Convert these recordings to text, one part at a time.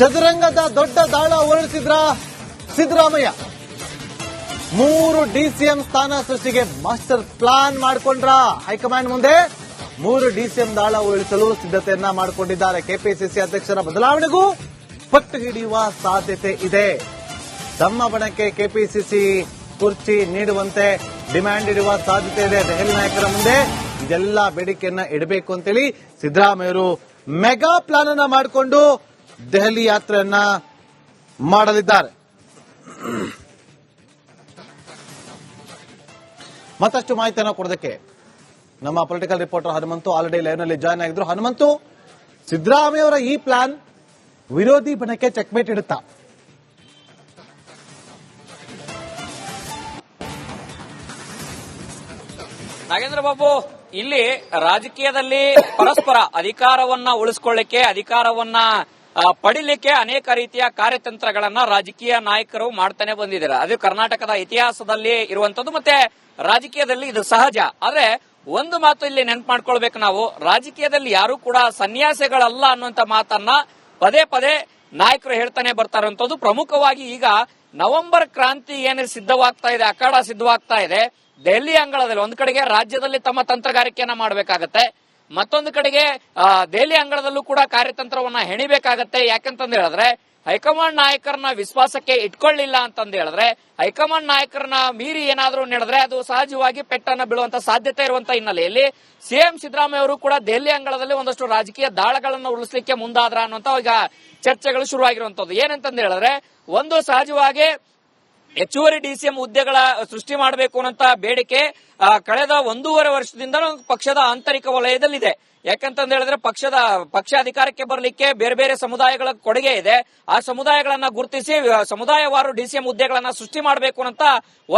ಚದುರಂಗದ ದೊಡ್ಡ ದಾಳ ಹೊರಡಿಸಿದ್ರ ಸಿದ್ದರಾಮಯ್ಯ? ಮೂರು ಡಿಸಿಎಂ ಸ್ಥಾನ ಸೃಷ್ಟಿಗೆ ಮಾಸ್ಟರ್ ಪ್ಲಾನ್ ಮಾಡಿಕೊಂಡ್ರ ಹೈಕಮಾಂಡ್ ಮುಂದೆ? ಮೂರು ಡಿಸಿಎಂ ದಾಳ ಉರುಳಿಸಲು ಸಿದ್ಧತೆಯನ್ನ ಮಾಡಿಕೊಂಡಿದ್ದಾರೆ ಕೆಪಿಸಿಸಿ ಅಧ್ಯಕ್ಷರ ಬದಲಾವಣೆಗೂ ಪಟ್ಟು ಹಿಡಿಯುವ ಸಾಧ್ಯತೆ ಇದೆ. ತಮ್ಮ ಬಣಕ್ಕೆ ಕೆಪಿಸಿಸಿ ಕುರ್ಚಿ ನೀಡುವಂತೆ ಡಿಮ್ಯಾಂಡ್ ಇಡುವ ಸಾಧ್ಯತೆ ಇದೆ. ದೆಹಲಿ ನಾಯಕರ ಮುಂದೆ ಇದೆಲ್ಲ ಬೇಡಿಕೆಯನ್ನ ಇಡಬೇಕು ಅಂತೇಳಿ ಸಿದ್ದರಾಮಯ್ಯರು ಮೆಗಾ ಪ್ಲಾನ್ ಅನ್ನ ಮಾಡಿಕೊಂಡು ದೆಹಲಿ ಯಾತ್ರೆಯನ್ನ ಮಾಡಲಿದ್ದಾರೆ. ಮತ್ತಷ್ಟು ಮಾಹಿತಿಯನ್ನು ಕೊಡೋದಕ್ಕೆ ನಮ್ಮ ಪೊಲಿಟಿಕಲ್ ರಿಪೋರ್ಟರ್ ಹನುಮಂತು ಆಲ್ರೆಡಿ ಲೈವ್ನಲ್ಲಿ ಜಾಯ್ನ್ ಆಗಿದ್ರು. ಹನುಮಂತು, ಸಿದ್ದರಾಮಯ್ಯ ಅವರ ಈ ಪ್ಲಾನ್ ವಿರೋಧಿ ಬಣಕ್ಕೆ ಚೆಕ್ಮೇಟ್ ಇಡುತ್ತಾ? ನಾಗೇಂದ್ರ ಬಾಬು, ಇಲ್ಲಿ ರಾಜಕೀಯದಲ್ಲಿ ಪರಸ್ಪರ ಅಧಿಕಾರವನ್ನ ಉಳಿಸ್ಕೊಳ್ಳಿಕ್ಕೆ ಅಧಿಕಾರವನ್ನ ಪಡಿಲಿಕ್ಕೆ ಅನೇಕ ರೀತಿಯ ಕಾರ್ಯತಂತ್ರಗಳನ್ನ ರಾಜಕೀಯ ನಾಯಕರು ಮಾಡ್ತಾನೆ ಬಂದಿದ್ದಾರೆ. ಅದು ಕರ್ನಾಟಕದ ಇತಿಹಾಸದಲ್ಲಿ ಇರುವಂತದ್ದು ಮತ್ತೆ ರಾಜಕೀಯದಲ್ಲಿ ಇದು ಸಹಜ. ಆದ್ರೆ ಒಂದು ಮಾತು ಇಲ್ಲಿ ನೆನ್ಪು ಮಾಡ್ಕೊಳ್ಬೇಕು ನಾವು. ರಾಜಕೀಯದಲ್ಲಿ ಯಾರು ಕೂಡ ಸನ್ಯಾಸಿಗಳಲ್ಲ ಅನ್ನುವಂತ ಮಾತನ್ನ ಪದೇ ಪದೇ ನಾಯಕರು ಹೇಳ್ತಾನೆ ಬರ್ತಾರಂತದ್ದು ಪ್ರಮುಖವಾಗಿ ಈಗ ನವೆಂಬರ್ ಕ್ರಾಂತಿ ಏನು ಸಿದ್ಧವಾಗ್ತಾ ಇದೆ, ಅಖಾಡ ಸಿದ್ಧವಾಗ್ತಾ ಇದೆ, ದೆಹಲಿ ಅಂಗಳದಲ್ಲಿ, ಒಂದ್ ಕಡೆಗೆ ರಾಜ್ಯದಲ್ಲಿ ತಮ್ಮ ತಂತ್ರಗಾರಿಕೆಯನ್ನ ಮಾಡಬೇಕಾಗತ್ತೆ. ಮತ್ತೊಂದು ಕಡೆಗೆ ದೆಹಲಿ ಅಂಗಳದಲ್ಲೂ ಕೂಡ ಕಾರ್ಯತಂತ್ರವನ್ನ ಹೆಣಿಬೇಕಾಗತ್ತೆ. ಯಾಕಂತಂದ ಹೇಳಿದ್ರೆ, ಹೈಕಮಾಂಡ್ ನಾಯಕರನ್ನ ವಿಶ್ವಾಸಕ್ಕೆ ಇಟ್ಕೊಳ್ಳಿಲ್ಲ ಅಂತಂದ ಹೇಳಿದ್ರೆ, ಹೈಕಮಾಂಡ್ ನಾಯಕರನ್ನ ಮೀರಿ ಏನಾದರೂ ನಡೆದ್ರೆ ಅದು ಸಹಜವಾಗಿ ಪೆಟ್ಟನ್ನ ಬೀಳುವಂತ ಸಾಧ್ಯತೆ ಇರುವಂತ ಹಿನ್ನೆಲೆಯಲ್ಲಿ ಸಿಎಂ ಸಿದ್ದರಾಮಯ್ಯ ಅವರು ಕೂಡ ದೆಹಲಿ ಅಂಗಳದಲ್ಲಿ ಒಂದಷ್ಟು ರಾಜಕೀಯ ದಾಳಗಳನ್ನು ಉಳಿಸ್ಲಿಕ್ಕೆ ಮುಂದಾದ್ರ ಅನ್ನುವಂತ ಈಗ ಚರ್ಚೆಗಳು ಶುರುವಾಗಿರುವಂತದ್ದು. ಏನಂತಂದ ಹೇಳಿದ್ರೆ, ಒಂದು ಸಹಜವಾಗಿ ಹೆಚ್ಚುವರಿ ಡಿಸಿಎಂ ಹುದ್ದೆಗಳ ಸೃಷ್ಟಿ ಮಾಡಬೇಕು ಅನ್ನೋಂತ ಬೇಡಿಕೆ ಕಳೆದ ಒಂದೂವರೆ ವರ್ಷದಿಂದ ಪಕ್ಷದ ಆಂತರಿಕ ವಲಯದಲ್ಲಿದೆ. ಯಾಕಂತಂದ ಹೇಳಿದ್ರೆ ಪಕ್ಷದ ಪಕ್ಷ ಅಧಿಕಾರಕ್ಕೆ ಬರಲಿಕ್ಕೆ ಬೇರೆ ಬೇರೆ ಸಮುದಾಯಗಳ ಕೊಡುಗೆ ಇದೆ. ಆ ಸಮುದಾಯಗಳನ್ನ ಗುರುತಿಸಿ ಸಮುದಾಯವಾರು ಡಿಸಿಎಂ ಹುದ್ದೆಗಳನ್ನ ಸೃಷ್ಟಿ ಮಾಡಬೇಕು ಅಂತ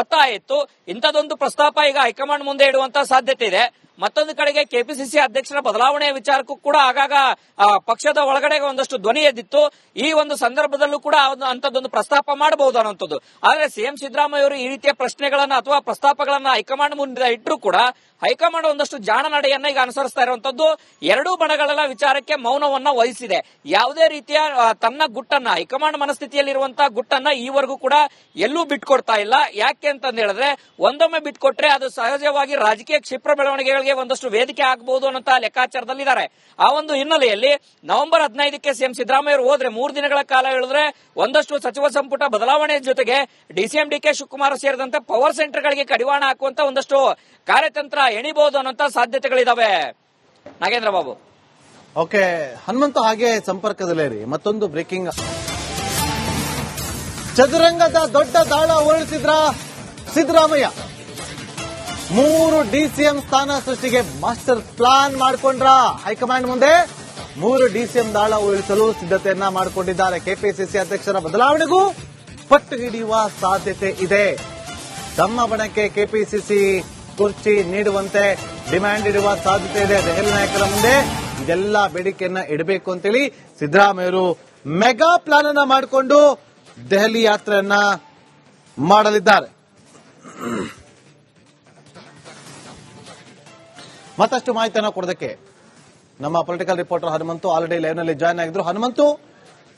ಒತ್ತಾಯ ಇತ್ತು. ಇಂಥದೊಂದು ಪ್ರಸ್ತಾಪ ಈಗ ಹೈಕಮಾಂಡ್ ಮುಂದೆ ಇಡುವಂತ ಸಾಧ್ಯತೆ ಇದೆ. ಮತ್ತೊಂದು ಕಡೆಗೆ ಕೆಪಿಸಿಸಿ ಅಧ್ಯಕ್ಷರ ಬದಲಾವಣೆ ವಿಚಾರಕ್ಕೂ ಕೂಡ ಆಗಾಗ ಪಕ್ಷದ ಒಳಗಡೆ ಒಂದಷ್ಟು ಧ್ವನಿ ಎದ್ದಿತ್ತು. ಈ ಒಂದು ಸಂದರ್ಭದಲ್ಲೂ ಕೂಡ ಅಂತದೊಂದು ಪ್ರಸ್ತಾಪ ಮಾಡಬಹುದು ಅನ್ನೋಂಥದ್ದು ಆದ್ರೆ ಸಿಎಂ ಸಿದ್ದರಾಮಯ್ಯ ಅವರು ಈ ರೀತಿಯ ಪ್ರಶ್ನೆಗಳನ್ನ ಅಥವಾ ಪ್ರಸ್ತಾಪಗಳನ್ನ ಹೈಕಮಾಂಡ್ ಮುಂದೆ ಇಟ್ಟರು ಕೂಡ ಹೈಕಮಾಂಡ್ ಒಂದಷ್ಟು ಜಾಣ ನಡೆಯನ್ನ ಈಗ ಅನುಸರಿಸ್ತಾ ಇರುವಂತದ್ದು. ಎರಡೂ ಬಣಗಳೆಲ್ಲ ವಿಚಾರಕ್ಕೆ ಮೌನವನ್ನ ವಹಿಸಿದೆ. ಯಾವುದೇ ರೀತಿಯ ತನ್ನ ಗುಟ್ಟನ್ನ, ಹೈಕಮಾಂಡ್ ಮನಸ್ಥಿತಿಯಲ್ಲಿರುವಂತಹ ಗುಟ್ಟನ್ನ ಈವರೆಗೂ ಕೂಡ ಎಲ್ಲೂ ಬಿಟ್ಕೊಡ್ತಾ ಇಲ್ಲ. ಯಾಕೆ ಅಂತಂದ ಹೇಳಿದ್ರೆ, ಒಂದೊಮ್ಮೆ ಬಿಟ್ಕೊಟ್ರೆ ಅದು ಸಹಜವಾಗಿ ರಾಜಕೀಯ ಕ್ಷಿಪ್ರ ಬೆಳವಣಿಗೆಗಳಿಗೆ ಒಂದಷ್ಟು ವೇದಿಕೆ ಆಗಬಹುದು ಅನ್ನೋ ಲೆಕ್ಕಾಚಾರದಲ್ಲಿದ್ದಾರೆ. ಆ ಒಂದು ಹಿನ್ನೆಲೆಯಲ್ಲಿ ನವೆಂಬರ್ ಹದಿನೈದಕ್ಕೆ ಸಿಎಂ ಸಿದ್ದರಾಮಯ್ಯ ಹೋದ್ರೆ ಮೂರು ದಿನಗಳ ಕಾಲ ಹೇಳಿದ್ರೆ ಒಂದಷ್ಟು ಸಚಿವ ಸಂಪುಟ ಬದಲಾವಣೆ ಜೊತೆಗೆ ಡಿಸಿಎಂ ಡಿಕೆ ಶಿವಕುಮಾರ್ ಸೇರಿದಂತೆ ಪವರ್ ಸೆಂಟರ್ಗಳಿಗೆ ಕಡಿವಾಣ ಹಾಕುವಂತ ಒಂದಷ್ಟು ಕಾರ್ಯತಂತ್ರ ಎಣಿಬಹುದು ಅನ್ನೋಂತ ಸಾಧ್ಯತೆಗಳಿದಾವೆ. ನಾಗೇಂದ್ರ ಬಾಬು. ಓಕೆ, ಹನುಮಂತ ಹಾಗೆ ಸಂಪರ್ಕದಲ್ಲೇ ರೀ ಮತ್ತೊಂದು ಬ್ರೇಕಿಂಗ್ ಚದುರಂಗದ ದೊಡ್ಡ ದಾಳ ಹೊರಡಿಸಿದ್ರ ಸಿದ್ದರಾಮಯ್ಯ. ಮೂರು ಡಿಸಿಎಂ ಸ್ಥಾನ ಸೃಷ್ಟಿಗೆ ಮಾಸ್ಟರ್ ಪ್ಲಾನ್ ಮಾಡಿಕೊಂಡ್ರ ಹೈಕಮಾಂಡ್ ಮುಂದೆ. ಮೂರು ಡಿಸಿಎಂ ದಾಳ ಉರುಳಿಸಲು ಸಿದ್ಧತೆಯನ್ನ ಮಾಡಿಕೊಂಡಿದ್ದಾರೆ ಕೆಪಿಸಿಸಿ ಅಧ್ಯಕ್ಷರ ಬದಲಾವಣೆಗೂ ಪಟ್ಟು ಹಿಡಿಯುವ ಸಾಧ್ಯತೆ ಇದೆ. ತಮ್ಮ ಬಣಕ್ಕೆ ಕೆಪಿಸಿಸಿ ಕುರ್ಚಿ ನೀಡುವಂತೆ ಡಿಮ್ಯಾಂಡ್ ಇಡುವ ಸಾಧ್ಯತೆ ಇದೆ. ದೆಹಲಿ ನಾಯಕರ ಮುಂದೆ ಇದೆಲ್ಲ ಬೇಡಿಕೆಯನ್ನ ಇಡಬೇಕು ಅಂತೇಳಿ ಸಿದ್ದರಾಮಯ್ಯರು ಮೆಗಾ ಪ್ಲಾನ್ ಅನ್ನ ಮಾಡಿಕೊಂಡು ದೆಹಲಿ ಯಾತ್ರೆಯನ್ನ ಮಾಡಲಿದ್ದಾರೆ. ಮತ್ತಷ್ಟು ಮಾಹಿತಿಯನ್ನು ಕೊಡೋದಕ್ಕೆ ನಮ್ಮ ಪೊಲಿಟಿಕಲ್ ರಿಪೋರ್ಟರ್ ಹನುಮಂತು ಆಲ್ರೆಡಿ ಲೈವ್ನಲ್ಲಿ ಜಾಯ್ನ್ ಆಗಿದ್ರು. ಹನುಮಂತು,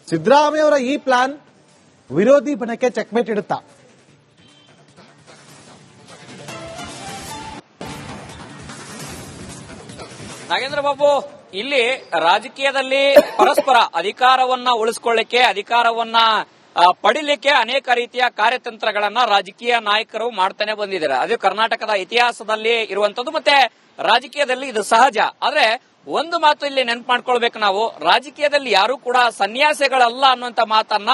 ಸಿದ್ದರಾಮಯ್ಯ ಅವರ ಈ ಪ್ಲಾನ್ ವಿರೋಧಿ ಬಣಕ್ಕೆ ಚೆಕ್ಮೇಟ್ ಇಡುತ್ತಾ? ನಾಗೇಂದ್ರ ಬಾಬು, ಇಲ್ಲಿ ರಾಜಕೀಯದಲ್ಲಿ ಪರಸ್ಪರ ಅಧಿಕಾರವನ್ನ ಉಳಿಸ್ಕೊಳ್ಳಿಕ್ಕೆ, ಅಧಿಕಾರವನ್ನ ಪಡಿಲಿಕ್ಕೆ ಅನೇಕ ರೀತಿಯ ಕಾರ್ಯತಂತ್ರಗಳನ್ನ ರಾಜಕೀಯ ನಾಯಕರು ಮಾಡ್ತಾನೆ ಬಂದಿದ್ದಾರೆ. ಅದು ಕರ್ನಾಟಕದ ಇತಿಹಾಸದಲ್ಲಿ ಇರುವಂತದ್ದು ಮತ್ತೆ ರಾಜಕೀಯದಲ್ಲಿ ಇದು ಸಹಜ. ಆದ್ರೆ ಒಂದು ಮಾತು ಇಲ್ಲಿ ನೆನ್ಪು ಮಾಡ್ಕೊಳ್ಬೇಕು ನಾವು. ರಾಜಕೀಯದಲ್ಲಿ ಯಾರು ಕೂಡ ಸನ್ಯಾಸಿಗಳಲ್ಲ ಅನ್ನುವಂತ ಮಾತನ್ನ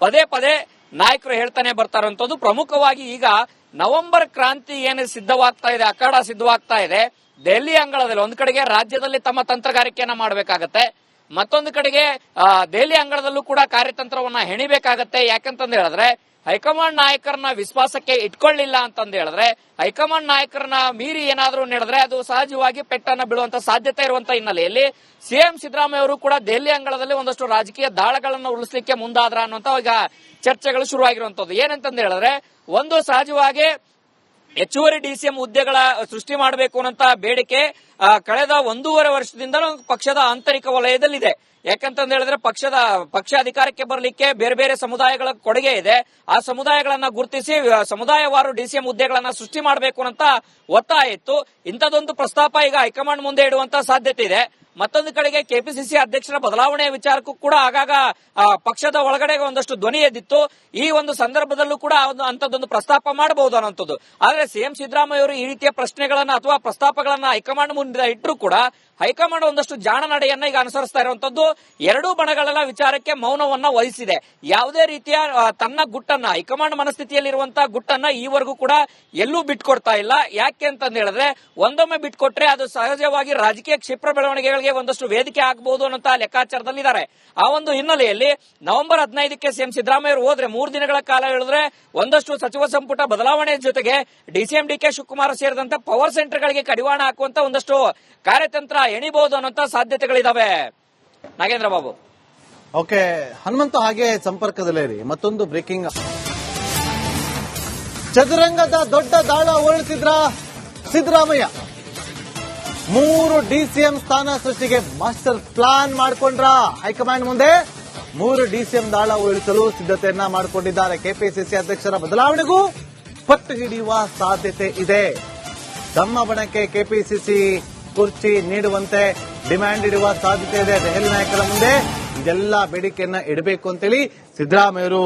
ಪದೇ ಪದೇ ನಾಯಕರು ಹೇಳ್ತಾನೆ ಬರ್ತಾರಂತದ್ದು ಪ್ರಮುಖವಾಗಿ ಈಗ ನವೆಂಬರ್ ಕ್ರಾಂತಿ ಏನು ಸಿದ್ಧವಾಗ್ತಾ ಇದೆ, ಅಖಾಡ ಸಿದ್ಧವಾಗ್ತಾ ಇದೆ, ದೆಹಲಿ ಅಂಗಳದಲ್ಲಿ ಒಂದ್ ಕಡೆಗೆ ರಾಜ್ಯದಲ್ಲಿ ತಮ್ಮ ತಂತ್ರಗಾರಿಕೆಯನ್ನ ಮಾಡಬೇಕಾಗತ್ತೆ, ಮತ್ತೊಂದು ಕಡೆಗೆ ದೆಹಲಿ ಅಂಗಳದಲ್ಲೂ ಕೂಡ ಕಾರ್ಯತಂತ್ರವನ್ನ ಹೆಣಿಬೇಕಾಗತ್ತೆ. ಯಾಕಂತಂದ್ರೆ ಹೈಕಮಾಂಡ್ ನಾಯಕರನ್ನ ವಿಶ್ವಾಸಕ್ಕೆ ಇಟ್ಕೊಳ್ಳಿಲ್ಲ ಅಂತಂದ ಹೇಳಿದ್ರೆ, ಹೈಕಮಾಂಡ್ ನಾಯಕರನ್ನ ಮೀರಿ ಏನಾದರೂ ನಡೆದ್ರೆ ಅದು ಸಹಜವಾಗಿ ಪೆಟ್ಟನ್ನ ಬೀಳುವಂತ ಸಾಧ್ಯತೆ ಇರುವಂತ ಹಿನ್ನೆಲೆಯಲ್ಲಿ ಸಿಎಂ ಸಿದ್ದರಾಮಯ್ಯ ಅವರು ಕೂಡ ದೆಹಲಿ ಅಂಗಳದಲ್ಲಿ ಒಂದಷ್ಟು ರಾಜಕೀಯ ದಾಳಗಳನ್ನು ಉಳಿಸ್ಲಿಕ್ಕೆ ಮುಂದಾದ್ರ ಅನ್ನುವಂತ ಈಗ ಚರ್ಚೆಗಳು ಶುರುವಾಗಿರುವಂತದ್ದು. ಏನಂತಂದ ಹೇಳಿದ್ರೆ, ಒಂದು ಸಹಜವಾಗಿ ಹೆಚ್ಚುವರಿ ಡಿಸಿಎಂ ಹುದ್ದೆಗಳ ಸೃಷ್ಟಿ ಮಾಡಬೇಕು ಅನ್ನೋ ಬೇಡಿಕೆ ಕಳೆದ ಒಂದೂವರೆ ವರ್ಷದಿಂದ ಪಕ್ಷದ ಆಂತರಿಕ ವಲಯದಲ್ಲಿದೆ. ಯಾಕಂತಂದ ಹೇಳಿದ್ರೆ ಪಕ್ಷದ ಪಕ್ಷ ಅಧಿಕಾರಕ್ಕೆ ಬರಲಿಕ್ಕೆ ಬೇರೆ ಬೇರೆ ಸಮುದಾಯಗಳ ಕೊಡುಗೆ ಇದೆ. ಆ ಸಮುದಾಯಗಳನ್ನ ಗುರುತಿಸಿ ಸಮುದಾಯವಾರು ಡಿಸಿಎಂ ಹುದ್ದೆಗಳನ್ನ ಸೃಷ್ಟಿ ಮಾಡಬೇಕು ಅಂತ ಒತ್ತಾಯ ಇತ್ತು. ಇಂಥದೊಂದು ಪ್ರಸ್ತಾಪ ಈಗ ಹೈಕಮಾಂಡ್ ಮುಂದೆ ಇಡುವಂತ ಸಾಧ್ಯತೆ ಇದೆ. ಮತ್ತೊಂದು ಕಡೆಗೆ ಕೆಪಿಸಿಸಿ ಅಧ್ಯಕ್ಷರ ಬದಲಾವಣೆಯ ವಿಚಾರಕ್ಕೂ ಕೂಡ ಆಗಾಗ ಪಕ್ಷದ ಒಳಗಡೆ ಒಂದಷ್ಟು ಧ್ವನಿ ಎದ್ದಿತ್ತು. ಈ ಒಂದು ಸಂದರ್ಭದಲ್ಲೂ ಕೂಡ ಅಂತದೊಂದು ಪ್ರಸ್ತಾಪ ಮಾಡಬಹುದು ಅನ್ನೋಂಥದ್ದು ಆದ್ರೆ ಸಿಎಂ ಸಿದ್ದರಾಮಯ್ಯ ಅವರು ಈ ರೀತಿಯ ಪ್ರಶ್ನೆಗಳನ್ನ ಅಥವಾ ಪ್ರಸ್ತಾಪಗಳನ್ನ ಹೈಕಮಾಂಡ್ ಮುಂದೆ ಇಟ್ಟರು ಕೂಡ ಹೈಕಮಾಂಡ್ ಒಂದಷ್ಟು ಜಾಣ ನಡೆಯನ್ನ ಈಗ ಅನುಸರಿಸ್ತಾ ಇರುವಂತದ್ದು. ಎರಡೂ ಬಣಗಳೆಲ್ಲ ವಿಚಾರಕ್ಕೆ ಮೌನವನ್ನ ವಹಿಸಿದೆ. ಯಾವುದೇ ರೀತಿಯ ತನ್ನ ಗುಟ್ಟನ್ನ, ಹೈಕಮಾಂಡ್ ಮನಸ್ಥಿತಿಯಲ್ಲಿರುವಂತಹ ಗುಟ್ಟನ್ನ ಈವರೆಗೂ ಕೂಡ ಎಲ್ಲೂ ಬಿಟ್ಕೊಡ್ತಾ ಇಲ್ಲ. ಯಾಕೆ ಅಂತಂದ ಹೇಳಿದ್ರೆ, ಒಂದೊಮ್ಮೆ ಬಿಟ್ಕೊಟ್ರೆ ಅದು ಸಹಜವಾಗಿ ರಾಜಕೀಯ ಕ್ಷಿಪ್ರ ಬೆಳವಣಿಗೆಗಳಿಗೆ ಒಂದಷ್ಟು ವೇದಿಕೆ ಆಗಬಹುದು ಅನ್ನೋ ಲೆಕ್ಕಾಚಾರದಲ್ಲಿದ್ದಾರೆ. ಆ ಒಂದು ಹಿನ್ನೆಲೆಯಲ್ಲಿ ನವೆಂಬರ್ ಹದಿನೈದಕ್ಕೆ ಸಿಎಂ ಸಿದ್ದರಾಮಯ್ಯ ಹೋದ್ರೆ ಮೂರು ದಿನಗಳ ಕಾಲ ಹೇಳಿದ್ರೆ ಒಂದಷ್ಟು ಸಚಿವ ಸಂಪುಟ ಬದಲಾವಣೆ ಜೊತೆಗೆ ಡಿಸಿಎಂ ಡಿಕೆ ಶಿವಕುಮಾರ್ ಸೇರಿದಂತೆ ಪವರ್ ಸೆಂಟರ್ಗಳಿಗೆ ಕಡಿವಾಣ ಹಾಕುವಂತ ಒಂದಷ್ಟು ಕಾರ್ಯತಂತ್ರ ಎಣಿಬಹುದು ಅನ್ನೋ ಸಾಧ್ಯತೆಗಳಿದಾವೆ. ನಾಗೇಂದ್ರ ಬಾಬು. ಓಕೆ, ಹನುಮಂತ ಹಾಗೆ ಸಂಪರ್ಕದಲ್ಲೇ ಮತ್ತೊಂದು ಬ್ರೇಕಿಂಗ್. ಚದುರಂಗದ ದೊಡ್ಡ ದಾಳ ಹೊರಳಿಸಿದ್ರ ಸಿದ್ದರಾಮಯ್ಯ. ಮೂರು ಡಿಸಿಎಂ ಸ್ಥಾನ ಸೃಷ್ಟಿಗೆ ಮಾಸ್ಟರ್ ಪ್ಲಾನ್ ಮಾಡಿಕೊಂಡ್ರ? ಹೈಕಮಾಂಡ್ ಮುಂದೆ ಮೂರು ಡಿಸಿಎಂ ದಾಳ ಉಳಿಸಲು ಸಿದ್ಧತೆಯನ್ನ ಮಾಡಿಕೊಂಡಿದ್ದಾರೆ. ಕೆಪಿಸಿಸಿ ಅಧ್ಯಕ್ಷರ ಬದಲಾವಣೆಗೂ ಪಟ್ಟು ಹಿಡಿಯುವ ಸಾಧ್ಯತೆ ಇದೆ. ತಮ್ಮ ಬಣಕ್ಕೆ ಕೆಪಿಸಿಸಿ ಕುರ್ಚಿ ನೀಡುವಂತೆ ಡಿಮ್ಯಾಂಡ್ ಇಡುವ ಸಾಧ್ಯತೆ ಇದೆ. ದೆಹಲಿ ನಾಯಕರ ಮುಂದೆ ಇದೆಲ್ಲ ಬೇಡಿಕೆಯನ್ನ ಇಡಬೇಕು ಅಂತೇಳಿ ಸಿದ್ದರಾಮಯ್ಯರು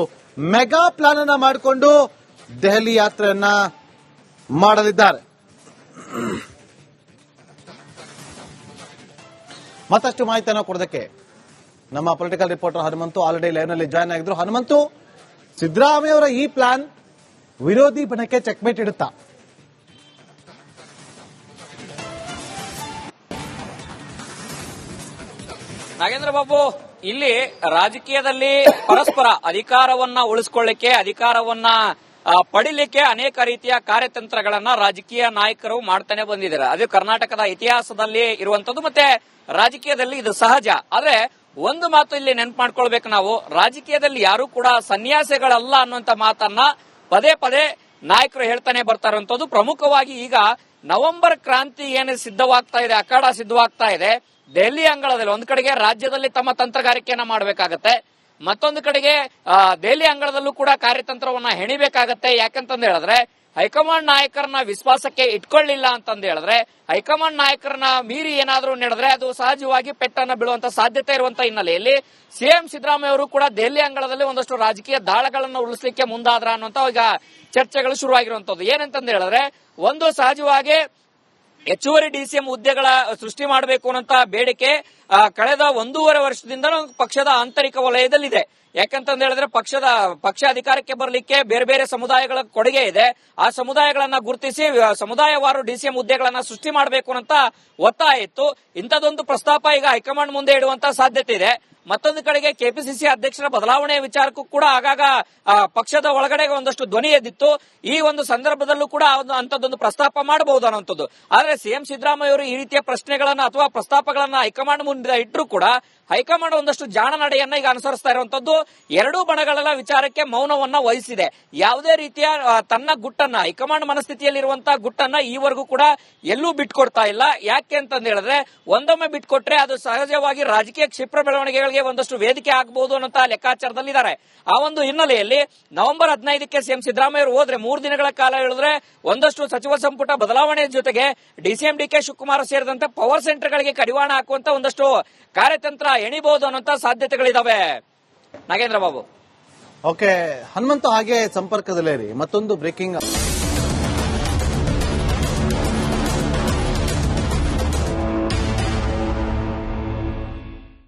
ಮೆಗಾ ಪ್ಲಾನ್ ಅನ್ನ ಮಾಡಿಕೊಂಡು ದೆಹಲಿ ಯಾತ್ರೆಯನ್ನ ಮಾಡಲಿದ್ದಾರೆ. ಮತ್ತಷ್ಟು ಮಾಹಿತಿಯನ್ನು ಕೊಡೋದಕ್ಕೆ ನಮ್ಮ ಪೊಲಿಟಿಕಲ್ ರಿಪೋರ್ಟರ್ ಹನುಮಂತು ಆಲ್ರೆಡಿ ಲೈವ್ನಲ್ಲಿ ಜಾಯ್ನ್ ಆಗಿದ್ರು. ಹನುಮಂತು, ಸಿದ್ದರಾಮಯ್ಯ ಅವರ ಈ ಪ್ಲಾನ್ ವಿರೋಧಿ ಬಣಕ್ಕೆ ಚೆಕ್ಮೇಟ್ ಇಡುತ್ತಾ? ನಾಗೇಂದ್ರ ಬಾಬು, ಇಲ್ಲಿ ರಾಜಕೀಯದಲ್ಲಿ ಪರಸ್ಪರ ಅಧಿಕಾರವನ್ನ ಉಳಿಸ್ಕೊಳ್ಳಿಕ್ಕೆ, ಅಧಿಕಾರವನ್ನ ಪಡಿಲಿಕ್ಕೆ ಅನೇಕ ರೀತಿಯ ಕಾರ್ಯತಂತ್ರಗಳನ್ನ ರಾಜಕೀಯ ನಾಯಕರು ಮಾಡ್ತಾನೆ ಬಂದಿದ್ದಾರೆ. ಅದು ಕರ್ನಾಟಕದ ಇತಿಹಾಸದಲ್ಲಿ ಇರುವಂತದ್ದು ಮತ್ತೆ ರಾಜಕೀಯದಲ್ಲಿ ಇದು ಸಹಜ. ಆದ್ರೆ ಒಂದು ಮಾತು ಇಲ್ಲಿ ನೆನ್ಪು ಮಾಡ್ಕೊಳ್ಬೇಕು ನಾವು. ರಾಜಕೀಯದಲ್ಲಿ ಯಾರು ಕೂಡ ಸನ್ಯಾಸಿಗಳಲ್ಲ ಅನ್ನುವಂತ ಮಾತನ್ನ ಪದೇ ಪದೇ ನಾಯಕರು ಹೇಳ್ತಾನೆ ಬರ್ತಾರಂತದ್ದು ಪ್ರಮುಖವಾಗಿ ಈಗ ನವೆಂಬರ್ ಕ್ರಾಂತಿ ಏನು ಸಿದ್ಧವಾಗ್ತಾ ಇದೆ, ಅಖಾಡ ಸಿದ್ಧವಾಗ್ತಾ ಇದೆ. ದೆಹಲಿ ಅಂಗಳದಲ್ಲಿ ಒಂದ್ ಕಡೆಗೆ ರಾಜ್ಯದಲ್ಲಿ ತಮ್ಮ ತಂತ್ರಗಾರಿಕೆಯನ್ನ ಮಾಡಬೇಕಾಗತ್ತೆ, ಮತ್ತೊಂದು ಕಡೆಗೆ ದೆಹಲಿ ಅಂಗಳದಲ್ಲೂ ಕೂಡ ಕಾರ್ಯತಂತ್ರವನ್ನ ಹೆಣಿಬೇಕಾಗತ್ತೆ. ಯಾಕಂತಂದು ಹೇಳಿದ್ರೆ, ಹೈಕಮಾಂಡ್ ನಾಯಕರನ್ನ ವಿಶ್ವಾಸಕ್ಕೆ ಇಟ್ಕೊಳ್ಳಿಲ್ಲ ಅಂತಂದು ಹೇಳಿದ್ರೆ, ಹೈಕಮಾಂಡ್ ನಾಯಕರನ್ನ ಮೀರಿ ಏನಾದರೂ ನಡೆದ್ರೆ ಅದು ಸಹಜವಾಗಿ ಪೆಟ್ಟನ್ನ ಬೀಳುವಂತ ಸಾಧ್ಯತೆ ಇರುವಂತ ಹಿನ್ನೆಲೆಯಲ್ಲಿ ಸಿಎಂ ಸಿದ್ದರಾಮಯ್ಯ ಅವರು ಕೂಡ ದೆಹಲಿ ಅಂಗಳದಲ್ಲಿ ಒಂದಷ್ಟು ರಾಜಕೀಯ ದಾಳಗಳನ್ನು ಉಳಿಸಲಿಕ್ಕೆ ಮುಂದಾದ್ರ ಅನ್ನುವಂತ ಈಗ ಚರ್ಚೆಗಳು ಶುರುವಾಗಿರುವಂತದ್ದು. ಏನಂತಂದು ಹೇಳಿದ್ರೆ, ಒಂದು ಸಹಜವಾಗಿ ಹೆಚ್ಚುವರಿ ಡಿಸಿಎಂ ಹುದ್ದೆಗಳ ಸೃಷ್ಟಿ ಮಾಡಬೇಕು ಅನ್ನೋ ಬೇಡಿಕೆ ಕಳೆದ ಒಂದೂವರೆ ವರ್ಷದಿಂದ ಪಕ್ಷದ ಆಂತರಿಕ ವಲಯದಲ್ಲಿದೆ. ಯಾಕಂತಂದ ಹೇಳಿದ್ರೆ ಪಕ್ಷದ ಪಕ್ಷ ಅಧಿಕಾರಕ್ಕೆ ಬರಲಿಕ್ಕೆ ಬೇರೆ ಬೇರೆ ಸಮುದಾಯಗಳ ಕೊಡುಗೆ ಇದೆ. ಆ ಸಮುದಾಯಗಳನ್ನ ಗುರುತಿಸಿ ಸಮುದಾಯವಾರು ಡಿಸಿಎಂ ಹುದ್ದೆಗಳನ್ನ ಸೃಷ್ಟಿ ಮಾಡಬೇಕು ಅಂತ ಒತ್ತಾಯ ಇತ್ತು. ಇಂಥದೊಂದು ಪ್ರಸ್ತಾಪ ಈಗ ಹೈಕಮಾಂಡ್ ಮುಂದೆ ಇಡುವಂತ ಸಾಧ್ಯತೆ ಇದೆ. ಮತ್ತೊಂದು ಕಡೆಗೆ ಕೆಪಿಸಿಸಿ ಅಧ್ಯಕ್ಷರ ಬದಲಾವಣೆಯ ವಿಚಾರಕ್ಕೂ ಕೂಡ ಆಗಾಗ ಪಕ್ಷದ ಒಳಗಡೆ ಒಂದಷ್ಟು ಧ್ವನಿ ಎದ್ದಿತ್ತು. ಈ ಒಂದು ಸಂದರ್ಭದಲ್ಲೂ ಕೂಡ ಅಂತದೊಂದು ಪ್ರಸ್ತಾಪ ಮಾಡಬಹುದು ಅನ್ನೋದು ಆದ್ರೆ ಸಿಎಂ ಸಿದ್ದರಾಮಯ್ಯ ಅವರು ಈ ರೀತಿಯ ಪ್ರಶ್ನೆಗಳನ್ನ ಅಥವಾ ಪ್ರಸ್ತಾಪಗಳನ್ನ ಹೈಕಮಾಂಡ್ ಮುಂದೆ ಇಟ್ಟರು ಕೂಡ ಹೈಕಮಾಂಡ್ ಒಂದಷ್ಟು ಜಾಣ ನಡೆಯನ್ನ ಈಗ ಅನುಸರಿಸ್ತಾ ಇರುವಂತದ್ದು ಎರಡೂ ಬಣಗಳ ವಿಚಾರಕ್ಕೆ ಮೌನವನ್ನ ವಹಿಸಿದೆ. ಯಾವುದೇ ರೀತಿಯ ತನ್ನ ಗುಟ್ಟನ್ನ, ಹೈಕಮಾಂಡ್ ಮನಸ್ಥಿತಿಯಲ್ಲಿ ಮನಸ್ಥಿತಿಯಲ್ಲಿರುವಂತಹ ಗುಟ್ಟನ್ನ ಈವರೆಗೂ ಕೂಡ ಎಲ್ಲೂ ಬಿಟ್ಕೊಡ್ತಾ ಇಲ್ಲ. ಯಾಕೆ ಅಂತಂದ ಒಂದೊಮ್ಮೆ ಬಿಟ್ಕೊಟ್ರೆ ಅದು ಸಹಜವಾಗಿ ರಾಜಕೀಯ ಕ್ಷಿಪ್ರ ಬೆಳವಣಿಗೆಗಳಿಗೆ ಒಂದಷ್ಟು ವೇದಿಕೆ ಆಗಬಹುದು ಅನ್ನೋ ಲೆಕ್ಕಾಚಾರದಲ್ಲಿದ್ದಾರೆ. ಆ ಒಂದು ಹಿನ್ನೆಲೆಯಲ್ಲಿ ನವೆಂಬರ್ ಹದಿನೈದಕ್ಕೆ ಸಿಎಂ ಸಿದ್ದರಾಮಯ್ಯ ಹೋದ್ರೆ ಮೂರು ದಿನಗಳ ಕಾಲ ಹೇಳಿದ್ರೆ ಒಂದಷ್ಟು ಸಚಿವ ಸಂಪುಟ ಬದಲಾವಣೆ ಜೊತೆಗೆ ಡಿಸಿಎಂ ಡಿಕೆ ಶಿವಕುಮಾರ್ ಸೇರಿದಂತೆ ಪವರ್ ಸೆಂಟರ್ಗಳಿಗೆ ಕಡಿವಾಣ ಹಾಕುವಂತ ಒಂದಷ್ಟು ಕಾರ್ಯತಂತ್ರ ಎಣಿಬಹುದು ಅನ್ನೋ ಸಾಧ್ಯತೆಗಳಿದಾವೆ. ನಾಗೇಂದ್ರ ಬಾಬು. ಓಕೆ, ಹನುಮಂತ ಹಾಗೆ ಸಂಪರ್ಕದಲ್ಲೇ ಮತ್ತೊಂದು ಬ್ರೇಕಿಂಗ್